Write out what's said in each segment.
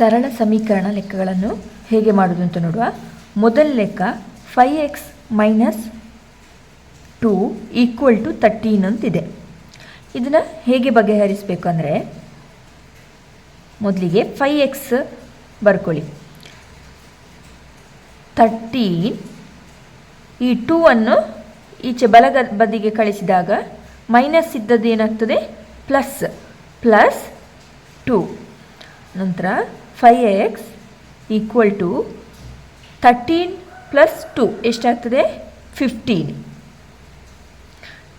ಸರಳ ಸಮೀಕರಣ ಲೆಕ್ಕಗಳನ್ನು ಹೇಗೆ ಮಾಡೋದು ಅಂತ ನೋಡುವ. ಮೊದಲ ಲೆಕ್ಕ five x minus two equal to thirteen ಅಂತಿದೆ. ಇದನ್ನು ಹೇಗೆ ಬಗೆಹರಿಸಬೇಕು ಅಂದರೆ, ಮೊದಲಿಗೆ ಫೈ ಎಕ್ಸ್ ಬರ್ಕೊಳ್ಳಿ. ತರ್ಟೀನ್ ಈ ಟೂ ಅನ್ನು ಈಚೆ ಬಲಗ, ಬದಿಗೆ ಕಳಿಸಿದಾಗ ಮೈನಸ್ ಇದ್ದದ್ದು ಏನಾಗ್ತದೆ? ಪ್ಲಸ್ ಪ್ಲಸ್ ಟೂ ನಂತರ five x equal to thirteen plus two ಎಷ್ಟಾಗ್ತದೆ? ಫಿಫ್ಟೀನ್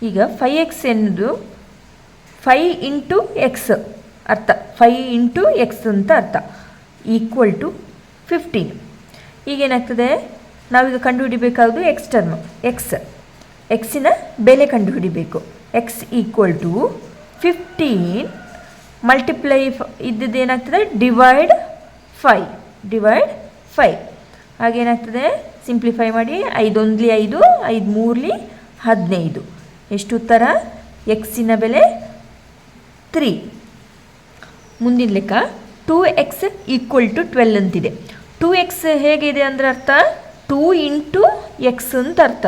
ಈಗ ಫೈ ಎಕ್ಸ್ ಎನ್ನುವುದು ಫೈ ಇಂಟು ಎಕ್ಸ್ ಅರ್ಥ. ಫೈ ಇಂಟು ಎಕ್ಸ್ ಅಂತ ಅರ್ಥ. ಈಕ್ವಲ್ ಟು ಫಿಫ್ಟೀನ್ ಈಗೇನಾಗ್ತದೆ ನಾವೀಗ ಕಂಡುಹಿಡಿಬೇಕಾದ್ದು ಎಕ್ಸ್ ಟರ್ಮ್ ಎಕ್ಸ್ ಎಕ್ಸಿನ ಬೆಲೆ ಕಂಡುಹಿಡಿಬೇಕು. X equal to fifteen multiply ಇದ್ದದ್ದು ಏನಾಗ್ತದೆ? ಡಿವೈಡ್ ಫೈ ಡಿವೈಡ್ ಫೈ ಹಾಗೇನಾಗ್ತದೆ ಸಿಂಪ್ಲಿಫೈ ಮಾಡಿ. ಐದೊಂದ್ಲಿ ಐದು ಐದು ಮೂರ್ಲಿ ಹದಿನೈದು. ಎಷ್ಟು ಉತ್ತರ? ಎಕ್ಸಿನ ಬೆಲೆ ತ್ರೀ ಮುಂದಿನ ಲೆಕ್ಕ two x equal to twelve ಅಂತಿದೆ. ಟೂ ಎಕ್ಸ್ ಹೇಗಿದೆ ಅಂದರೆ ಅರ್ಥ? ಟೂ ಇಂಟು ಎಕ್ಸ್ ಅಂತ ಅರ್ಥ.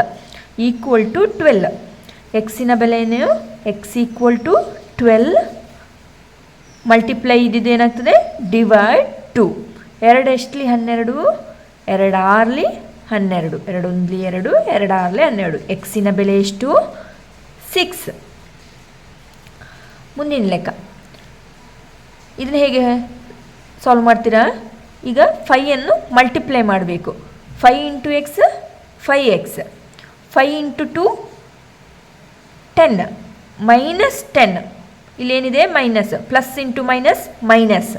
ಈಕ್ವಲ್ ಟು ಟ್ವೆಲ್ ಎಕ್ಸಿನ ಬೆಲೆ ಏನು? X equal to twelve multiply ಇದ್ದಿದ್ದು ಏನಾಗ್ತದೆ? ಡಿವೈಡ್ ಟು ಎರಡು ಎಷ್ಟಲಿ? ಹನ್ನೆರಡು. ಎರಡು ಆರ್ಲಿ? ಹನ್ನೆರಡು. ಎರಡೊಂದ್ಲಿ ಎರಡು ಎರಡು ಆರ್ಲಿ ಹನ್ನೆರಡು. ಎಕ್ಸಿನ ಬೆಲೆ ಎಷ್ಟು? ಸಿಕ್ಸ್ ಮುಂದಿನ ಲೆಕ್ಕ. ಇದನ್ನ ಹೇಗೆ ಸಾಲ್ವ್ ಮಾಡ್ತೀರಾ? ಈಗ ಫೈಯನ್ನು ಮಲ್ಟಿಪ್ಲೈ ಮಾಡಬೇಕು. Five into x five x five into two ten minus ten ಇಲ್ಲೇನಿದೆ? Minus plus into minus minus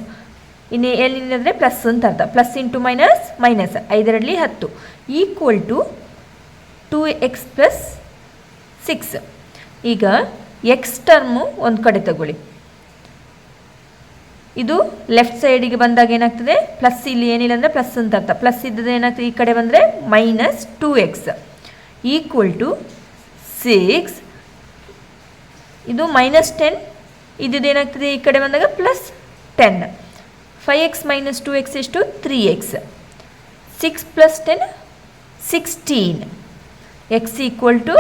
ಇನ್ನು ಅಂದರೆ ಪ್ಲಸ್ ಅಂತ ಅರ್ಥ ಪ್ಲಸ್ ಇಂಟು ಮೈನಸ್ ಮೈನಸ್ ಐದರಲ್ಲಿ ಹತ್ತು. Equal to two x plus six ಈಗ ಎಕ್ಸ್ ಟರ್ಮು ಒಂದು ಕಡೆ ತಗೊಳ್ಳಿ. ಇದು ಲೆಫ್ಟ್ ಸೈಡಿಗೆ ಬಂದಾಗ ಏನಾಗ್ತದೆ? ಪ್ಲಸ್ ಇಲ್ಲಿ ಏನಿಲ್ಲ ಅಂದರೆ ಪ್ಲಸ್ ಅಂತ ಅರ್ಥ ಪ್ಲಸ್ ಇದ್ದದ್ದು ಏನಾಗ್ತದೆ? ಈ ಕಡೆ ಬಂದರೆ minus two x equal to six ಇದು ಮೈನಸ್ ಟೆನ್ ಇದ್ದದ್ದು ಏನಾಗ್ತದೆ? ಈ ಕಡೆ ಬಂದಾಗ plus ten five x minus two x ಎಷ್ಟು three x six plus ten sixteen x equal to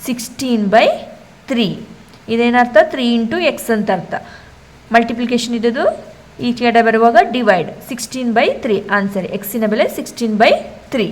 sixteen by three ಇದೇನರ್ಥ? Three into x ಅಂತ ಅರ್ಥ ಮಲ್ಟಿಪ್ಲಿಕೇಶನ್ ಇದ್ದದ್ದು ಈ ಕಡೆ ಬರುವಾಗ divide sixteen by three answer ಎಕ್ಸಿನ ಬೆಲೆ ಸಿಕ್ಸ್ಟೀನ್ ಬೈ ತ್ರೀ